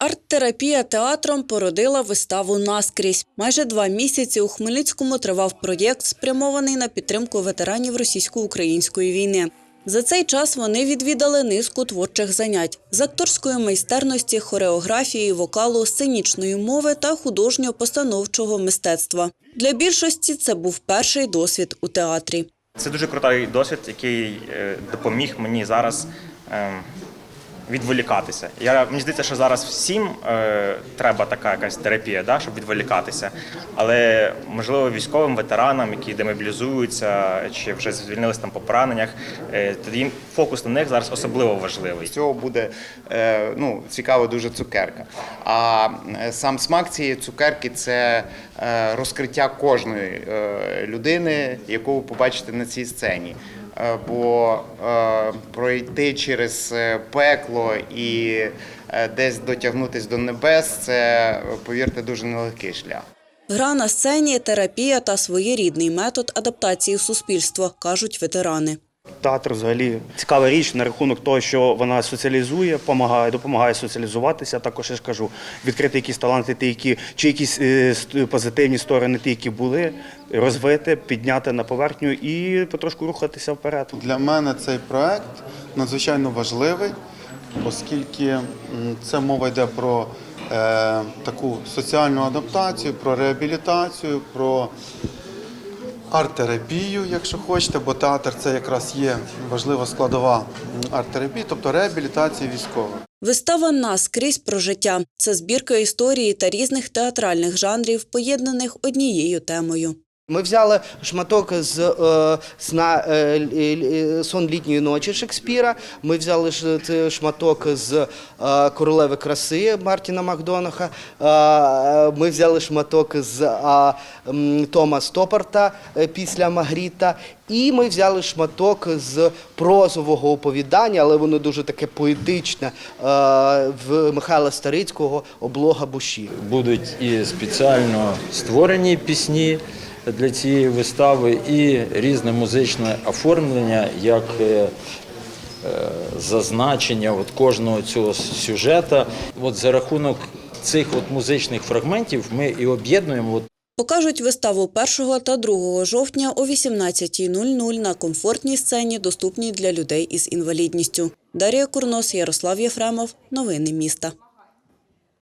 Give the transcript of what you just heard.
Арт-терапія театром породила виставу наскрізь. Майже два місяці у Хмельницькому тривав проєкт, спрямований на підтримку ветеранів російсько-української війни. За цей час вони відвідали низку творчих занять з акторської майстерності, хореографії, вокалу, сценічної мови та художньо-постановчого мистецтва. Для більшості це був перший досвід у театрі. Це дуже крутий досвід, який е, допоміг мені зараз ем, відволікатися. Я, мені здається, що зараз всім е, треба така якась терапія, да, щоб відволікатися. Але можливо військовим ветеранам, які демобілізуються чи вже звільнилися там по пораненнях, е, тоді фокус на них зараз особливо важливий. З цього буде е, ну, цікава дуже цукерка. А е, сам смак цієї цукерки це е, розкриття кожної е, людини, яку ви побачите на цій сцені. Бо е, пройти через е, пекло і е, десь дотягнутися до небес це, повірте, дуже нелегкий шлях. Гра на сцені, терапія та своєрідний метод адаптації в суспільство, кажуть ветерани. Театр взагалі цікава річ на рахунок того, що вона соціалізує, допомагає, допомагає соціалізуватися. Також я ж кажу, відкрити якісь таланти, ті, які чи якісь е, позитивні сторони, ті, які були, розвити, підняти на поверхню і потрошку рухатися вперед. Для мене цей проект надзвичайно важливий, оскільки це мова йде про е, таку соціальну адаптацію, про реабілітацію, про арт-терапію, якщо хочете, бо театр це якраз є важлива складова арт-терапії, тобто реабілітації військових. Вистава «Наскрізь про життя це збірка історії та різних театральних жанрів, поєднаних однією темою. Ми взяли шматок з е, сна е, лі- сон літньої ночі Шекспіра. Ми взяли шматок з е, королеви краси Мартіна Макдонаха. Е, ми взяли шматок з е, Тома Стопарта е, після Магріта. І ми взяли шматок з прозового оповідання, але воно дуже таке поетичне е, в Михайла Старицького облога Буші. будуть і спеціально створені пісні для цієї вистави, і різне музичне оформлення, як е, е, зазначення от кожного цього сюжета. От за рахунок цих от музичних фрагментів ми і об'єднуємо Покажуть виставу 1 та 2 жовтня о 18.00 на комфортній сцені, доступній для людей із інвалідністю. Дар'я Курнос, Ярослав Єфремов. Новини міста.